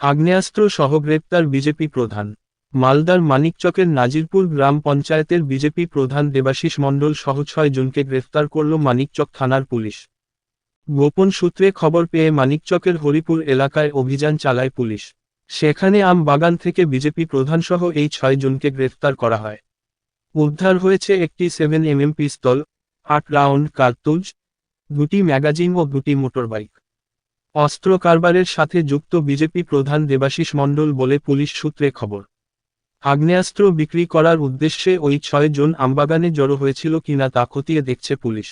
আগ্নেয়াস্ত্র সহ গ্রেপ্তার বিজেপি প্রধান। মালদার মানিকচকের নাজিরপুর গ্রাম পঞ্চায়েতের বিজেপি প্রধান দেবাশিস মণ্ডল সহ ছয় জনকে গ্রেফতার করল মানিকচক থানার পুলিশ। গোপন সূত্রে খবর পেয়ে মানিকচকের হরিপুর এলাকায় অভিযান চালায় পুলিশ। সেখানে আম বাগান থেকে বিজেপি প্রধানসহ এই ছয় জনকে গ্রেফতার করা হয়। উদ্ধার হয়েছে একটি সেভেন এমএম পিস্তল, আট রাউন্ড কার্তুজ, দুটি ম্যাগাজিন ও দুটি মোটরবাইক। অস্ত্র কারবারের সাথে যুক্ত বিজেপি প্রধান দেবাশিস মণ্ডল বলে পুলিশ সূত্রে খবর। আগ্নেয়াস্ত্র বিক্রি করার উদ্দেশ্যে ওই ছয় জন আমবাগানে জড়ো হয়েছিল কিনা তা খতিয়ে দেখছে পুলিশ।